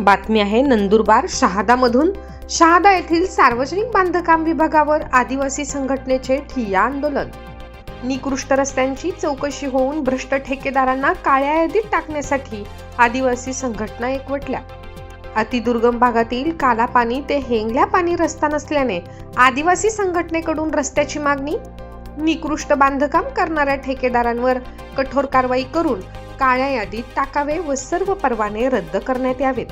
बातमी आहे नंदुरबार शहादामधून. शहादा येथील सार्वजनिक बांधकाम विभागावर आदिवासी संघटनेचे ठिय्या आंदोलन. निकृष्ट रस्त्यांची चौकशी होऊन भ्रष्ट ठेकेदारांना काळ्या यादीत टाकण्यासाठी आदिवासी संघटना एकवटल्या. अतिदुर्गम भागातील कालापानी ते हेंगल्या पाणी रस्ता नसल्याने आदिवासी संघटनेकडून रस्त्याची मागणी. निकृष्ट बांधकाम करणाऱ्या ठेकेदारांवर कठोर कारवाई करून काळ्या यादीत टाकावे व सर्व परवाने रद्द करण्यात यावेत.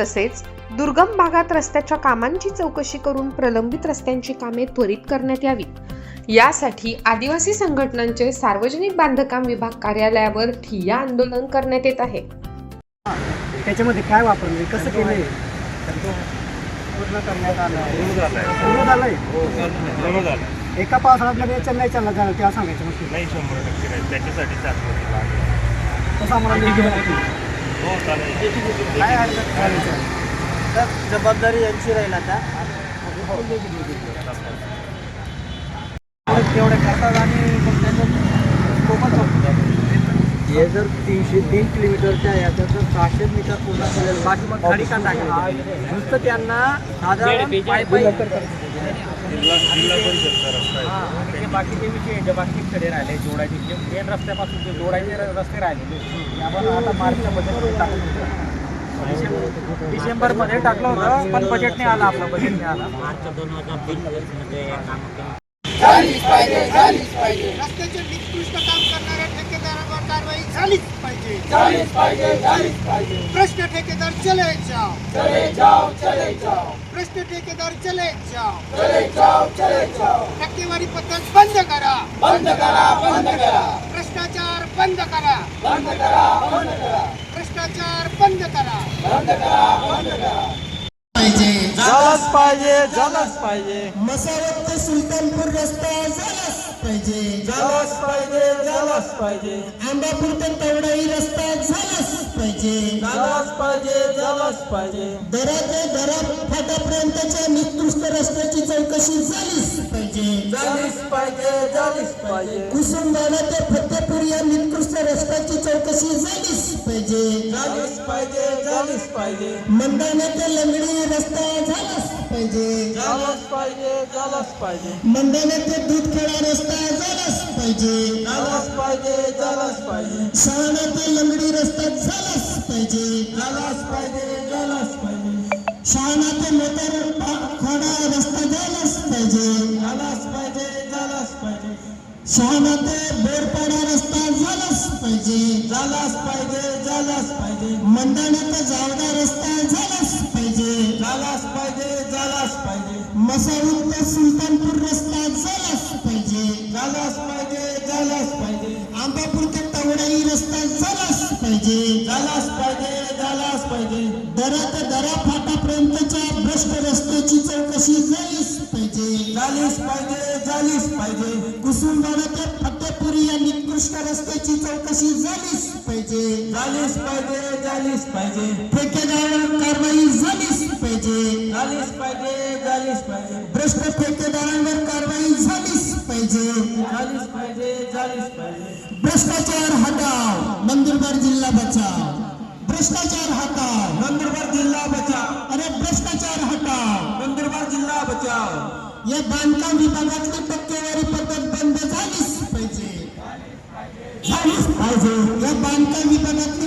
तसेच दुर्गम भागात रस्त्याच्या कामांची चौकशी करून प्रलंबित रस्त्यांची कामे त्वरित करण्यात यावीत. यासाठी आदिवासी संघटनांचे सार्वजनिक बांधकाम विभाग कार्यालयावर ठिय्या आंदोलन करण्यात येत आहे. त्याच्यामध्ये काय वापरले? कसं केलंय? पूर्ण करण्यात आलं आहे. पूर्ण झालंय? हो एका पावसाळ्यात नाही चालला जाणार तेव्हा सांगायचं मग नाही शंभर टक्के त्याच्यासाठी तसं आम्हाला लेखी बनवते. हो चालेल काय अडचण चालेल तर जबाबदारी यांची राहील आता तेवढे करतात आणि मग त्याचं कोकण संपतं. हे जर तीनशे तीन किलोमीटरच्या आहे तर सहाशे मीटर पूर्ण केलेलं बाकी मग का टाकायचं नुसतं त्यांना साधारण जिल्हा जिल्हा परिषदचा रस्ता आहे. हां, आणि ते बाकीचे विषय जे बाकीकडे राहिले जोडायचे जे मेन रस्त्यापासून जे जोडायचे र- रस्ते राहिलेले ते आपण आता मार्चच्या बजेटमध्ये टाकलं होतं. डिसेंबर डिसेंबरमध्ये टाकलं होतं पण बजेट नाही आलं आपलं बजेट नाही आलं. रस्त्याचे निकृष्ट काम करणाऱ्या ठेकेदारांवर कारवाई झालीच. पाहिजे झालीच पाहिजे झालीच पाहिजे भ्रष्ट ठेकेदार चले जाओ चले जाओ चले जाओ भ्रष्ट ठेकेदार चले जाओ चले जाओ चले जाओ टक्केवारी पद्धत बंद करा. बंद करा बंद करा भ्रष्टाचार बंद करा. बंद करा बंद करा भ्रष्टाचार बंद करा बंद करा बंद करा. पाहिजे. झालंच पाहिजे झालंच पाहिजे. मसावत ते सुलतानपूर रस्ता झालाच. पाहिजे. झालंच पाहिजे झालंच पाहिजे. आंबापूर ते तवडाई रस्ता झालाच. पाहिजे. झालंच पाहिजे झालंच पाहिजे. दरा ते दरा फाटापर्यंतच्या निकृष्ट रस्त्याची चौकशी झालीच पाहिजे. झालीच पाहिजे झालीच पाहिजे. कुसुमवाडा ते फतेपूर या निकृष्ट रस्त्याची चौकशी झालीच पाहिजे. झालीच पाहिजे झालीच पाहिजे. मंदाने ते लंगडी रस्ता झालाच पाहिजे. झालंच पाहिजे झालंच पाहिजे. मंदाने ते दूधखेडा रस्ता झालाच पाहिजे. झालंच पाहिजे झालंच पाहिजे. शहाणा ते लंगडी रस्ता झालाच पाहिजे झालंच पाहिजे झालंच पाहिजे. शहाणा ते मोतर खोडा रस्ता झालाच पाहिजे. झालंच पाहिजे झालंच पाहिजे. शहाणा ते बोरपाडा रस्ता झालाच पाहिजे. झालंच पाहिजे झालंच पाहिजे. ते जावडा रस्ता झालाच पाहिजे. झालंच पाहिजे झालंच पाहिजे. मसाऊद ते सुलतानपूर रस्ता दरा फाटापर्यंतच्या भ्रष्ट रस्त्याची चौकशी झालीच पाहिजे. झालीच पाहिजे झालीच पाहिजे. कुसुमवाडा ते फतेपूर या निकृष्ट रस्त्याची चौकशी झालीच पाहिजे. झालीच पाहिजे झालीच पाहिजे. ठेकेदारावर कारवाई झालीच पाहिजे. झालीच पाहिजे झालीच पाहिजे. भ्रष्ट ठेकेदारांवर कारवाई झालीच पाहिजे. झालीच पाहिजे झालीच पाहिजे. भ्रष्टाचार हटाव नंदुरबार जिल्हा बचाव भ्रष्टाचार हटाव नंदुरबार जिल्हा बचाव। अरे भ्रष्टाचार हटाव नंदुरबार जिल्हा बचाव। या बांधकाम विभागातली टक्केवारी पद्धत बंद झालीच पाहिजे. झालीच पाहिजे. या बांधकाम विभागातली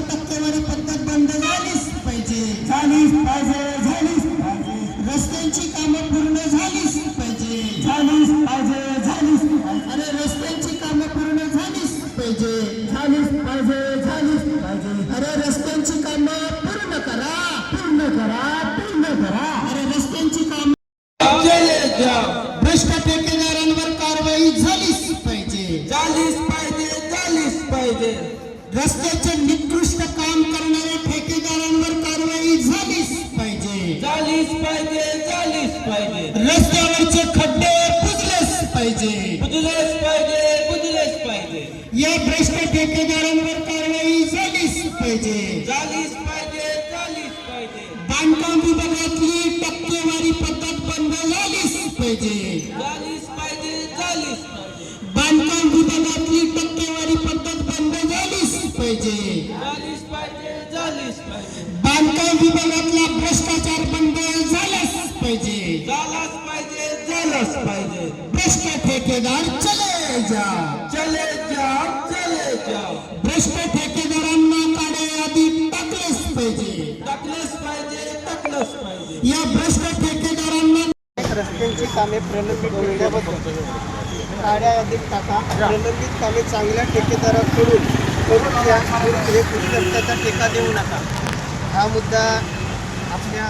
बांधकाम विभागातला भ्रष्टाचार बंद झालाच पाहिजे. झालाच पाहिजे झालाच पाहिजे. भ्रष्ट ठेकेदार चले जा. चले जा चले जा. भ्रष्ट ठेकेदारांना काढे यादी टाकलेच पाहिजे. टाकलेच पाहिजे टाकलंच पाहिजे. या भ्रष्ट ठेकेदारांना रस्त्यांची कामे प्रलंबित ठेवल्याबद्दल काड्या यादीत टाका. प्रलंबित कामे चांगल्या ठेकेदाराकडून. करून द्या एक उत्तरचा ठेका देऊ नका. हा मुद्दा आपल्या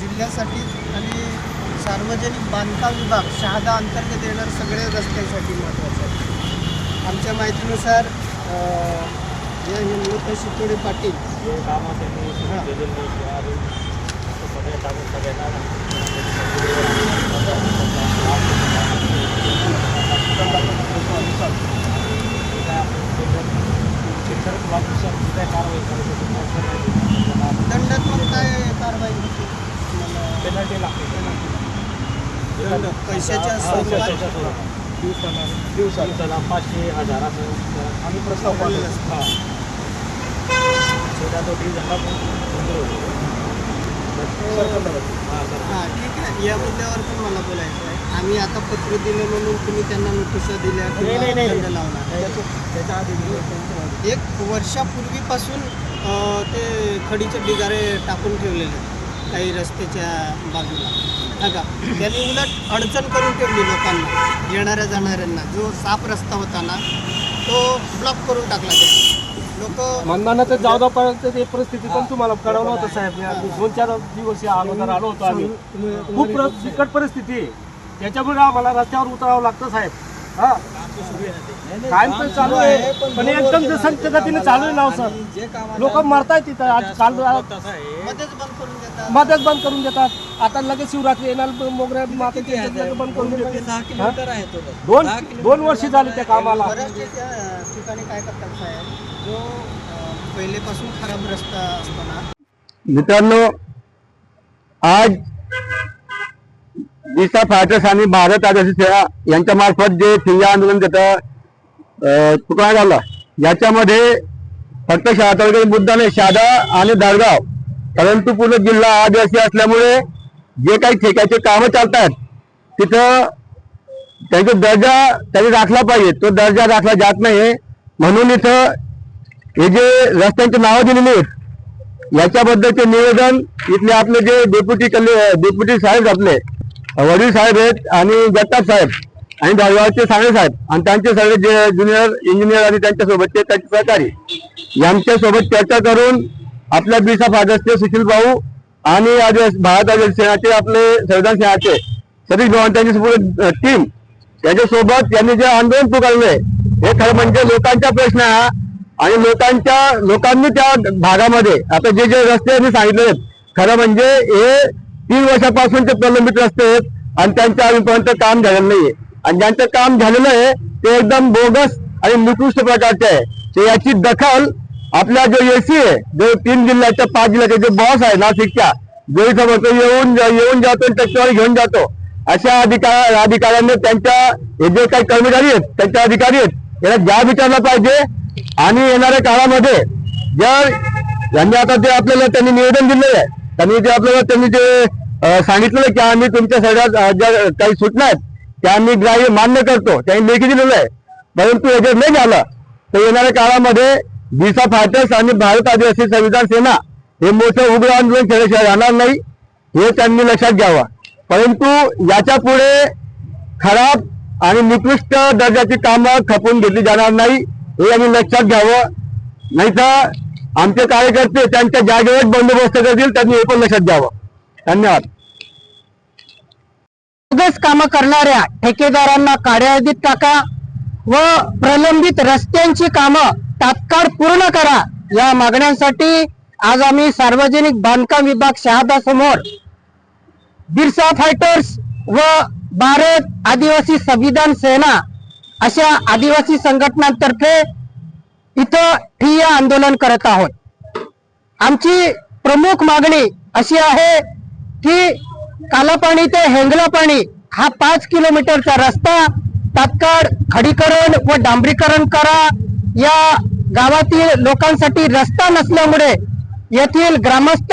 जिल्ह्यासाठी आणि सार्वजनिक बांधकाम विभाग शहादा अंतर्गत येणार सगळ्या रस्त्यांसाठी महत्त्वाचा आहे. आमच्या माहितीनुसार या हिंमत शितोडे पाटील हे. दंडात्मक काय कारवाई पेनल्टी लागते पैशाच्या दिवसाला दिवसाला पाचशे हजार असं आम्ही प्रस्ताव असतं. हां. छोटा तो डी झाला हां. हा ठीक आहे. या मुद्द्यावर पण मला बोलायचं आहे. आम्ही आता पत्र दिलं म्हणून तुम्ही त्यांना नोटिसा दिल्या नाही, किंवा नाही, नाही. दंड लावणार त्याच्या आधी मी एक वर्षापूर्वीपासून अं, ते खडीचे ढिगारे टाकून ठेवलेले आहेत काही रस्त्याच्या बाजूला. हा का? त्यांनी उलट अडचण करून ठेवली लोकांना येणाऱ्या जाणाऱ्यांना. जो साफ रस्ता होता ना तो ब्लॉक करून टाकला त्यांनी. लोक मनमानाचं ते परिस्थिती पण तुम्हाला कळवलं होतं साहेब. मी आधी दोन चार दिवस या अगोदर आलो होतो आम्ही. खूप प्र- बिकट परिस्थिती आहे. त्याच्यामुळे आम्हाला रस्त्यावर उतरावं लागतं साहेब. हा? कायम पण चालू आहे पण एकदम संत गतीने चालू आहे नाव सर. लोक मरतायत तिथं आज काल मध्येच बंद करून देतात. मध्येच बंद करून देतात. आता लगेच शिवरात्री येणार मोगऱ्या माते लगेच बंद करून देतील हा? दोन दोन वर्ष झाली त्या कामाला. ठिकाणी काय करतात साहेब? जो पहिलेपासून खराब रस्ता असतो ना. मित्रांनो आज दिशा फायटर्स आणि भारत आदिवासी सेना यांच्या मार्फत जे ठिय्या आंदोलन तिथं अं, आलं याच्यामध्ये फक्त शहा तालुक्याचा मुद्दा नाही शहादा आणि दळगाव परंतु पूर्ण जिल्हा आदिवासी असल्यामुळे जे काही ठेक्याचे कामं चालतात तिथं त्यांचा दर्जा त्यांनी राखला पाहिजे. तो दर्जा राखला जात नाही म्हणून इथं हे जे रस्त्यांची नावं दिलेली आहेत याच्याबद्दलचे निवेदन इथले आपले जे डेप्युटी कले डेप्युटी साहेब आपले वडील साहेब आहेत आणि जगताप साहेब आणि दळगावचे साने साहेब. आणि त्यांचे सगळे जे ज्युनियर इंजिनियर आणि त्यांच्यासोबतचे त्यांचे सहकारी. यांच्यासोबत चर्चा करून आपल्या बिसा फादर्सचे सुशील भाऊ आणि आदिवासी भारत सेनाचे आपले संविधान सेनाचे सतीश भवन त्यांची टीम त्याच्यासोबत यांनी जे आंदोलन पुकारले हे खरं म्हणजे लोकांचा प्रश्न हा. आणि लोकांच्या लोकांनी त्या भागामध्ये आता जे जे रस्ते यांनी सांगितले आहेत खरं म्हणजे हे तीन वर्षापासून ते प्रलंबित रस्ते आहेत आणि त्यांचं अजूनपर्यंत काम झालेलं नाहीये. आणि ज्यांचं काम झालेलं आहे ते एकदम बोगस आणि निकृष्ट प्रकारचे आहे. तर याची दखल आपला जो एसी आहे जो तीन जिल्ह्याच्या पाच जिल्ह्याचे जे बॉस आहे नाशिकच्या जो इथं येऊन येऊन जातो आणि टक्केवारी घेऊन जातो. अशा अधिकार अधिकाऱ्यांनी त्यांच्या हे जे काही कर्मचारी आहेत त्यांच्या अधिकारी आहेत याला ज्या विचारला पाहिजे. आणि येणाऱ्या काळामध्ये जर यांनी आता ते आपल्याला त्यांनी निवेदन दिलेलं आहे त्यांनी जे आपल्याला त्यांनी जे सांगितलं सांगितलेलं की आम्ही तुमच्या सगळ्या ज्या काही सूचना आहेत त्या आम्ही ग्राह्य मान्य करतो. त्यांनी लेखी दिलेलं आहे. परंतु हे जर नाही झालं तर येणाऱ्या काळामध्ये दिसा फायटर्स आणि भारत आदिवासी संविधान सेना हे मोठं उग्र आंदोलन केल्याशिवाय राहणार नाही हे त्यांनी लक्षात घ्यावं. परंतु याच्यापुढे खराब आणि निकृष्ट दर्जाची कामं खपून घेतली जाणार नाही हे आम्ही लक्षात घ्यावं. नाहीतर आमचे कार्यकर्ते त्यांच्या जागेवर बंदोबस्त करतील त्यांनी हे पण लक्षात घ्यावं. धन्यवाद. बोगस कामं करणाऱ्या ठेकेदारांना कार्यादित टाका व प्रलंबित रस्त्यांची कामं तात्काळ पूर्ण करा या मागण्यांसाठी आज आम्ही सार्वजनिक बांधकाम विभाग शहादा समोर बिरसा फायटर्स व भारत आदिवासी संविधान सेना अशा आदिवासी संघटनांतर्फे इथं ठिय्या आंदोलन करत आहोत. आमची प्रमुख मागणी अशी आहे की कालापाणी ते हेंगलापाणी हा पाच किलोमीटरचा रस्ता तात्काळ खडीकरण व डांबरीकरण करा. या गावातील लोकांसाठी रस्ता नसल्यामुळे येथील ग्रामस्थ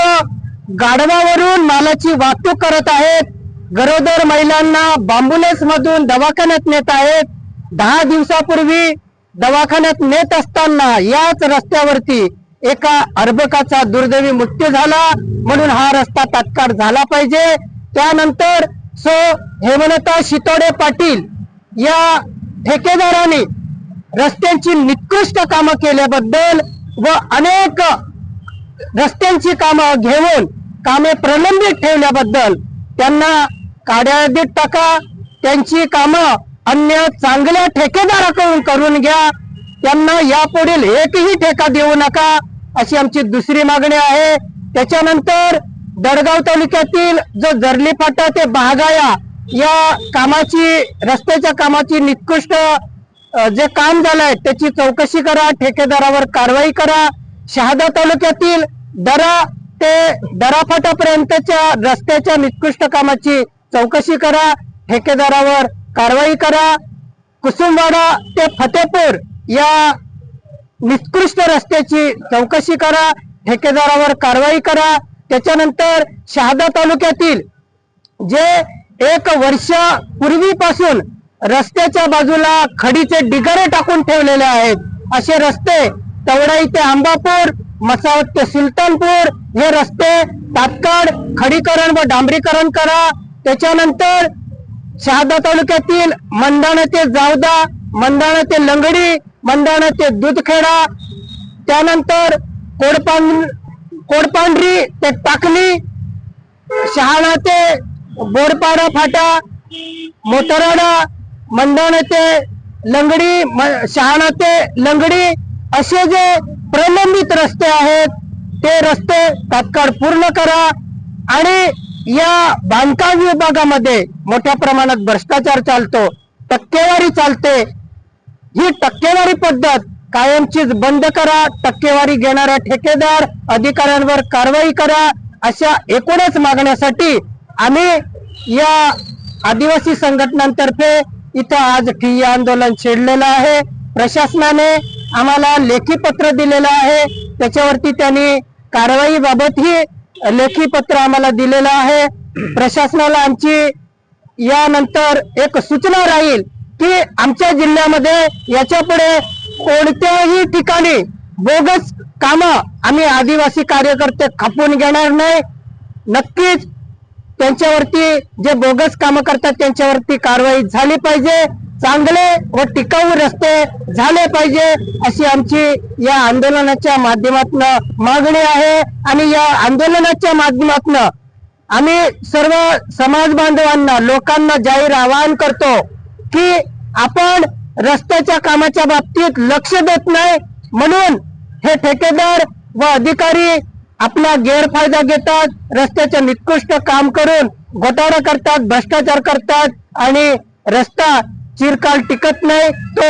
गाढवावरून मालाची वाहतूक करत आहेत. गरोदर महिलांना बांबुलेस मधून दवाखान्यात नेत आहेत. दहा दिवसापूर्वी दवाखान्यात नेत असताना याच रस्त्यावरती एका अर्भकाचा दुर्दैवी मृत्यू झाला म्हणून हा रस्ता तात्काळ झाला पाहिजे. त्यानंतर सो हेमलता शितोडे पाटील या ठेकेदाराने रस्त्यांची निकृष्ट कामं केल्याबद्दल व अनेक रस्त्यांची कामं घेऊन कामे प्रलंबित ठेवल्याबद्दल त्यांना काड्यादीत टाका. त्यांची कामं अन्य चांगल्या ठेकेदाराकडून करून घ्या. त्यांना यापुढील एकही ठेका देऊ नका. अशी आमची दुसरी मागणी आहे. त्याच्यानंतर दडगाव तालुक्यातील जो जर्ली फाटा ते बहागाया या कामाची रस्त्याच्या कामाची निकृष्ट जे काम झालंय त्याची चौकशी करा ठेकेदारावर कारवाई करा. शहादा तालुक्यातील दरा ते दरा फाटापर्यंतच्या रस्त्याच्या निकृष्ट कामाची चौकशी करा. ठेकेदारावर कारवाई करा. कुसुमवाडा ते फतेपूर या निकृष्ट रस्त्याची चौकशी करा. ठेकेदारावर कारवाई करा. त्याच्यानंतर शहादा तालुक्यातील जे एक वर्ष पूर्वीपासून रस्त्याच्या बाजूला खडीचे डिगारे टाकून ठेवलेले आहेत असे रस्ते तवडाई ते आंबापूर मसावत ते सुलतानपूर हे रस्ते तात्काळ खडीकरण व डांबरीकरण करा. त्याच्यानंतर शहादा तालुक्यातील मंदाणा ते जावदा मंदाणा ते लंगडी मंदाणा ते दूधखेडा त्यानंतर कोडपांढ कोडपांढरी ते टाकली शहाणा ते बोरपाडा फाटा मोतराडा मंदाणा ते लंगडी म- शहाणा ते लंगडी असे जे प्रलंबित रस्ते आहेत ते रस्ते तात्काळ पूर्ण करा आणि या बांधकाम विभागामध्ये मोठ्या प्रमाणात भ्रष्टाचार चालतो टक्केवारी चालते. ही टक्केवारी पद्धत कायमचीच बंद करा टक्केवारी घेणारा ठेकेदार अधिकाऱ्यांवर कारवाई करा अशा एकूणच मागण्यासाठी आम्ही या आदिवासी संघटनांतर्फे इथं आज ठिय्या आंदोलन छेडलेलं आहे. प्रशासनाने आम्हाला लेखी पत्र दिलेलं आहे. त्याच्यावरती त्यांनी कारवाईबाबतही लेखी पत्र आम्हाला दिलेलं आहे. प्रशासनाला आमची यानंतर एक सूचना राहील की आमच्या जिल्ह्यामध्ये याच्यापुढे कोणत्याही ठिकाणी बोगस काम आम्ही आदिवासी कार्यकर्ते खपून घेणार नाही. नक्कीच त्यांच्यावरती जे बोगस कामं करतात त्यांच्यावरती कारवाई झाली पाहिजे. चांगले व टिकाऊ रस्ते झाले पाहिजे अशी आमची या आंदोलनाच्या माध्यमातून मागणी आहे. आणि या आंदोलनाच्या माध्यमातून आम्ही सर्व समाज बांधवांना लोकांना जाहीर आवाहन करतो की आपण रस्त्याच्या कामाच्या बाबतीत लक्ष देत नाही. म्हणून हे ठेकेदार व अधिकारी आपला गैरफायदा घेतात रस्त्याचे निकृष्ट काम करून घोटाळा करतात भ्रष्टाचार करतात आणि रस्ता चिरकाल टिकत नाही तो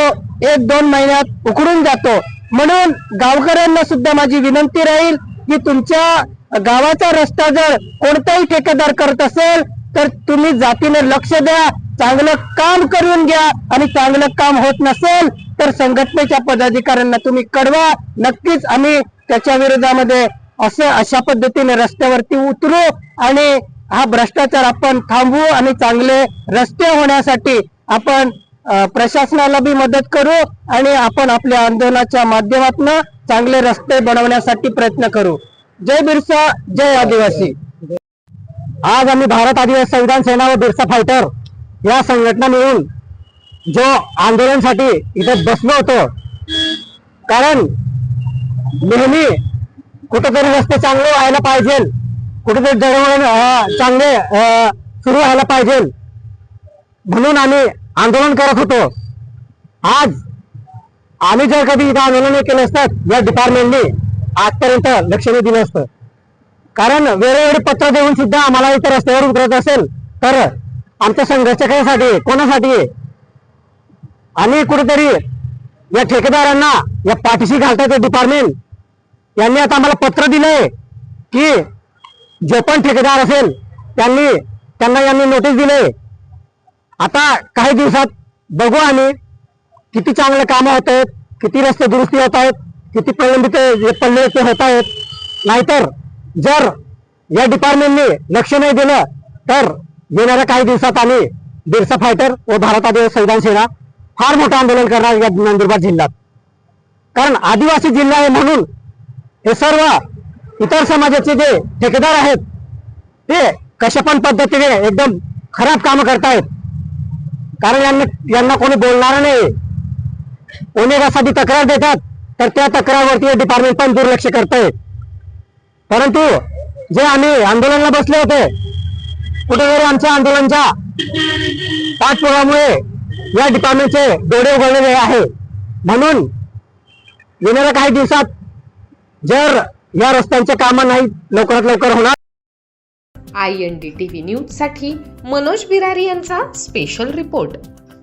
एक दोन महिन्यात उकडून जातो. म्हणून गावकऱ्यांना सुद्धा माझी विनंती राहील की तुमच्या गावाचा रस्ता जर कोणताही ठेकेदार करत असेल तर तुम्ही जातीने लक्ष द्या चांगलं काम करून घ्या आणि चांगलं काम होत नसेल तर संघटनेच्या पदाधिकाऱ्यांना तुम्ही कळवा. नक्कीच आम्ही त्याच्या विरोधामध्ये असं अशा पद्धतीने रस्त्यावरती उतरू आणि हा भ्रष्टाचार आपण थांबवू आणि चांगले रस्ते होण्यासाठी आपण प्रशासनाला बी मदत करू आणि आपण आपल्या आंदोलनाच्या माध्यमातून चांगले रस्ते बनवण्यासाठी प्रयत्न करू. जय बिरसा जय आदिवासी. आज आम्ही भारत आदिवासी संविधान सेना व बिरसा फायटर या संघटना मिळून जो आंदोलनासाठी इथे बसलो होतो कारण नेहमी कुठेतरी रस्ते चांगले व्हायला पाहिजे कुठेतरी दळवळण चांगले सुरू व्हायला पाहिजे म्हणून आम्ही आंदोलन करत होतो. आज आम्ही जर कधी इथं आंदोलन केलं असतं या डिपार्टमेंटने आजपर्यंत लक्ष नाही दिलं असतं. कारण वेळोवेळी पत्र देऊन सुद्धा आम्हाला इथं रस्त्यावर उतरत असेल तर आमच्या संघर्ष कशासाठी कोणासाठी? आहे? आणि कुठेतरी या ठेकेदारांना या पाठीशी घालतात डिपार्टमेंट यांनी आता आम्हाला पत्र दिलंय की जो पण ठेकेदार असेल त्यांनी त्यांना यांनी नोटीस दिले आता काही दिवसात बघू आम्ही किती चांगले कामं होत आहेत किती रस्ते दुरुस्ती होत आहेत किती प्रलंबित पडले ते होत आहेत. नाहीतर जर या डिपार्टमेंटने लक्ष नाही दिलं तर येणाऱ्या काही दिवसात आम्ही बिरसा फायटर व भारत संविधान सेना फार मोठं आंदोलन करणार या नंदुरबार जिल्ह्यात. कारण आदिवासी जिल्हा आहे म्हणून हे सर्व इतर समाजाचे जे ठेकेदार आहेत ते कशा पण पद्धतीने एकदम खराब कामं करतायत. कारण यांना यांना कोणी बोलणार नाही. उमेदासाठी तक्रार देतात तर त्या तक्रारवरती डिपार्टमेंट पण दुर्लक्ष करतायत परंतु जे आम्ही आंदोलनाला बसले होते कुठेतरी आमच्या आंदोलनच्या पाठपुरामुळे या डिपार्टमेंटचे डोळे उघडलेले आहे. म्हणून येणाऱ्या काही दिवसात जर या रस्त्यांचे कामं नाही लवकरात लवकर होणार I N D T V न्यूजसाठी मनोज बिरारी यांचा स्पेशल रिपोर्ट.